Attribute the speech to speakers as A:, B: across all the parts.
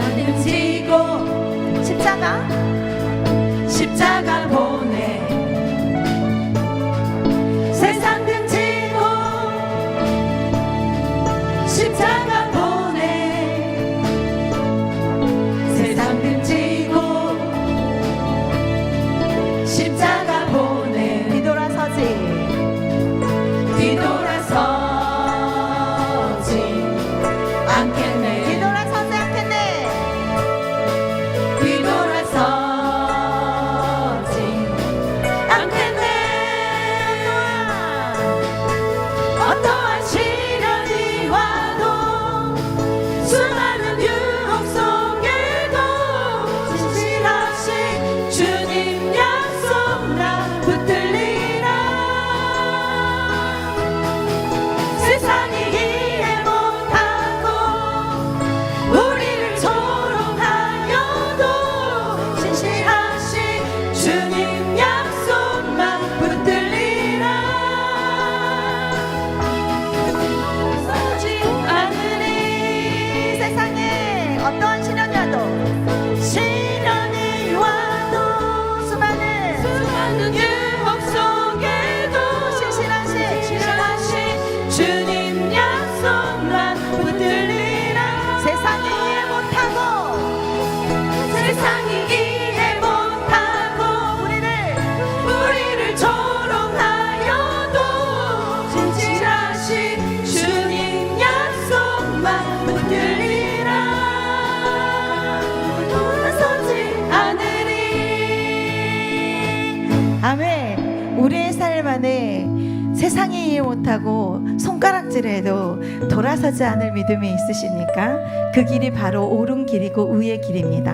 A: 나는 지고
B: 십자가?
A: 십자가 어떠한 신앙이라도
B: 신앙이 와도 수많은
A: 유혹 속에도 신신하신 주님 약속만 붙들리라.
B: 세상이 이해 못하고
A: 세상이 이해 못하고
B: 우리를
A: 졸업하여도, 진실하신
B: 아멘. 우리의 삶 안에 세상이 이해 못하고 손가락질해도 돌아서지 않을 믿음이 있으십니까? 그 길이 바로 오른 길이고 의의 길입니다.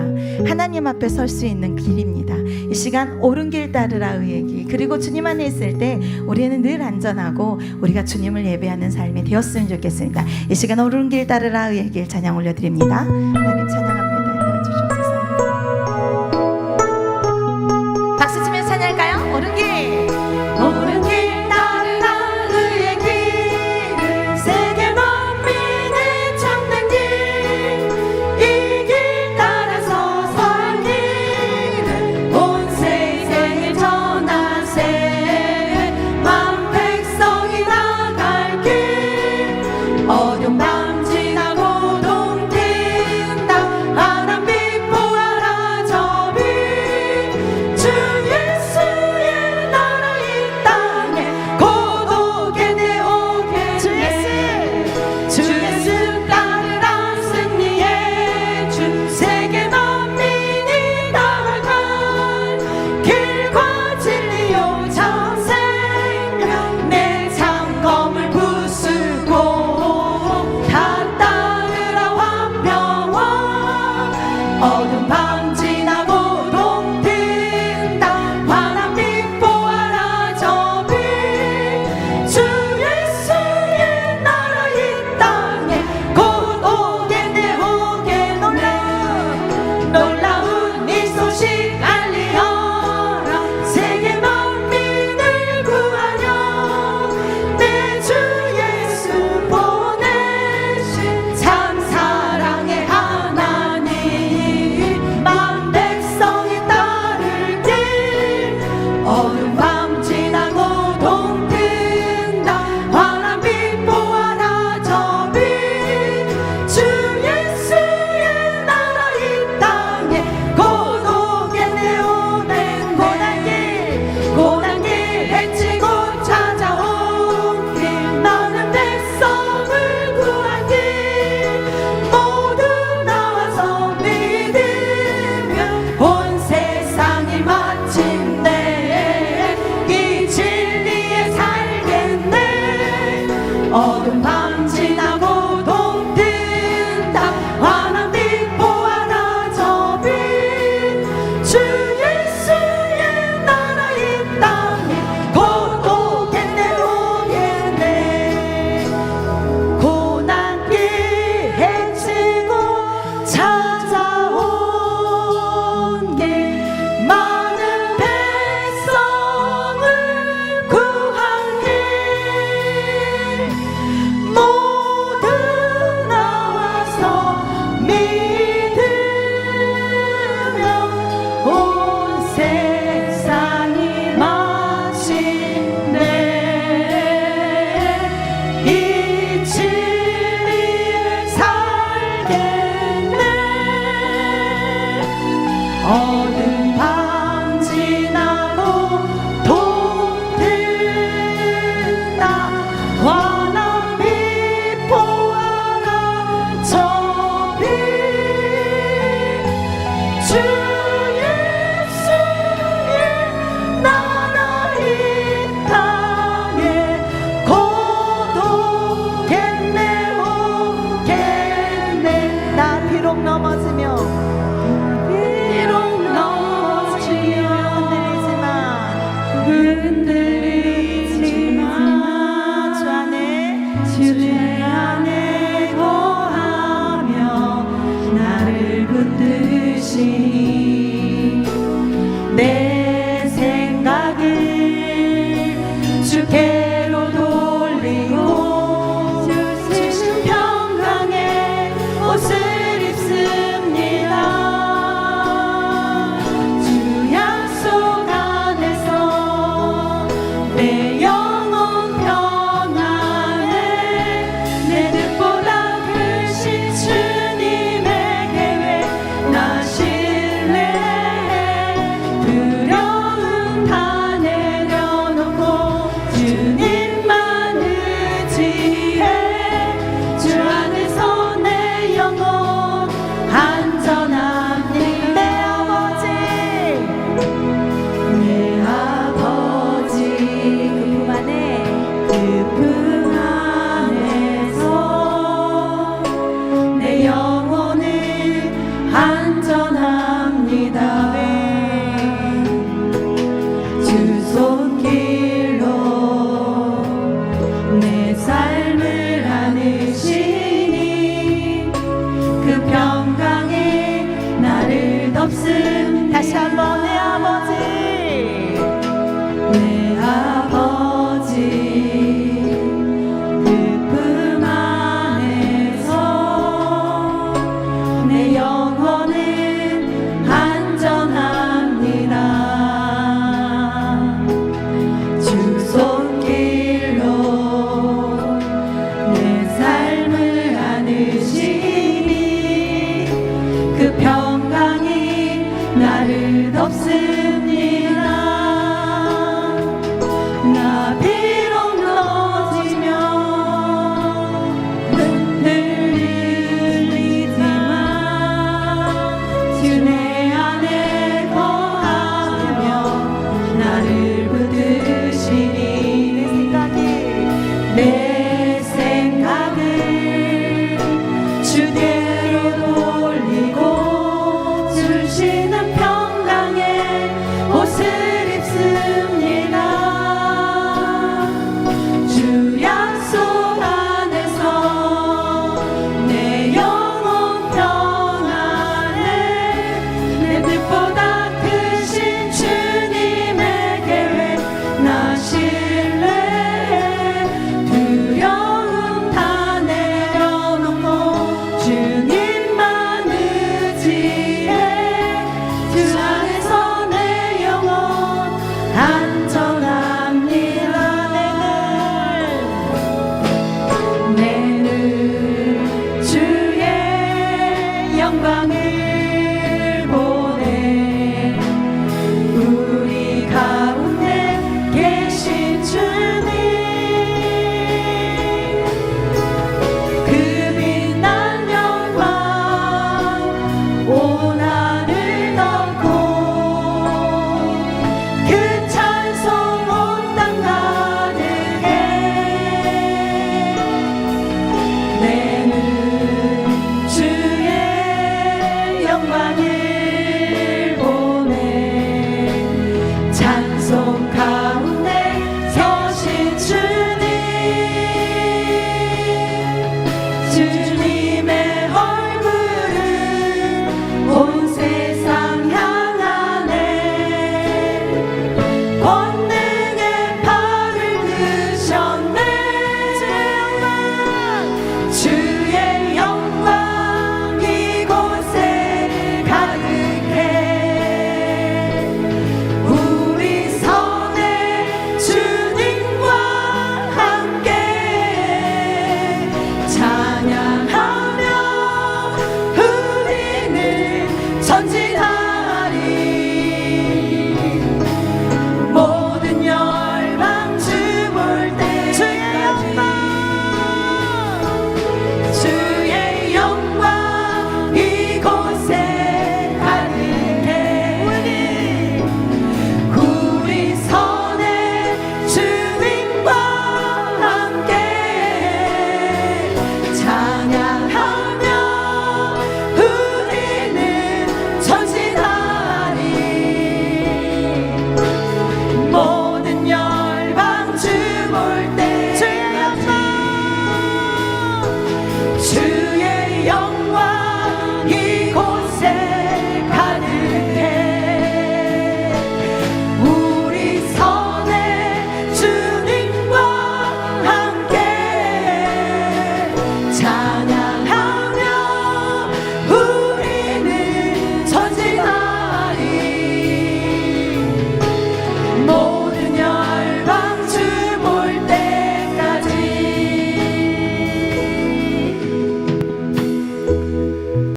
B: 하나님 앞에 설 수 있는 길입니다. 이 시간 오른 길 따르라 의의 길. 그리고 주님 안에 있을 때 우리는 늘 안전하고 우리가 주님을 예배하는 삶이 되었으면 좋겠습니다. 이 시간 오른 길 따르라 의의 길 찬양 올려드립니다. 하나님 찬양.